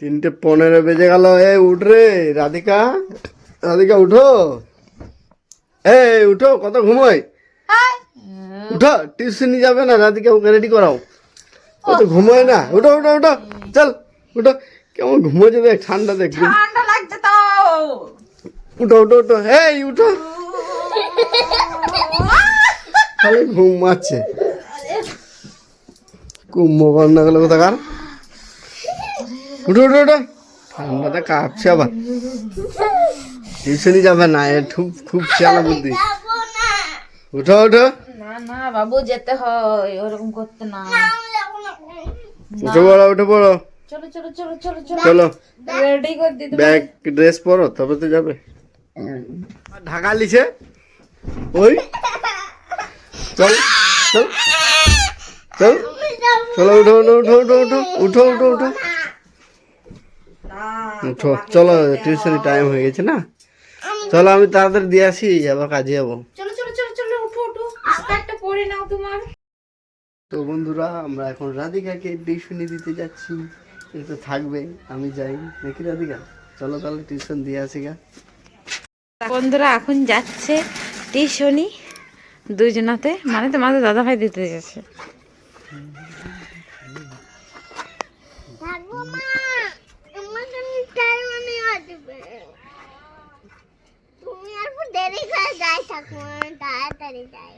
তিনটে পনেরো বেজে গেল। এ উঠ রে রাধিকা। রাধিকা উঠো। এই উঠো কত ঘুমোয়? উঠো টিউশনি যাবে না রাধিকা ওকে রেডি করাও কত ঘুমোয় না? উঠো উঠো উঠো চল উঠো। কেমন ঘুমোচ্ছে দেখ ঠান্ডা দেখ। ঠান্ডা লাগছে তো উঠো উঠো উঠো। এই উঠো। খালি ঘুমাচ্ছে কুম্ভকর্ণা গেল কোথাকার? উঠো উঠো উঠো। ঠান্ডাটা কাঁপছে আবার। টিউশনই যাবে না এ খুব খুব চালা বুদ্ধি। উঠো উঠো। না না বাবু যেতে হয় ওরকম করতে না। উঠে পড়ো উঠে পড়ো চলো চলো চলো চলো চলো। চলো। রেডি করে দিতে ব্যাগ ড্রেস পরো তবে তো যাবে। ঢাকা লিছে? ওই। চল চল। চল। চলো উঠো উঠো উঠো উঠো উঠো উঠো উঠো উঠো। চলো টিউশন টাইম হয়ে গেছে না? চলো আমি তাড়াতাড়ি দিয়ে আসি আবার কাজে যাব। চলো চলো চলো চলো উঠো উঠো। একটা পরে নাও তোমার। তো বন্ধুরা আমরা এখন রাধিকাকে টিউশনি দিতে যাচ্ছি। এ তো থাকবে আমি যাই। নাকি রাধিকা? চলো তাহলে টিউশন দিয়ে আসি গা। বন্ধুরা এখন যাচ্ছে টিউশনি দুজনাতে। মানে তোমাদের দাদা ভাই দিতে যাচ্ছে। তাড়াতাড়ি যাই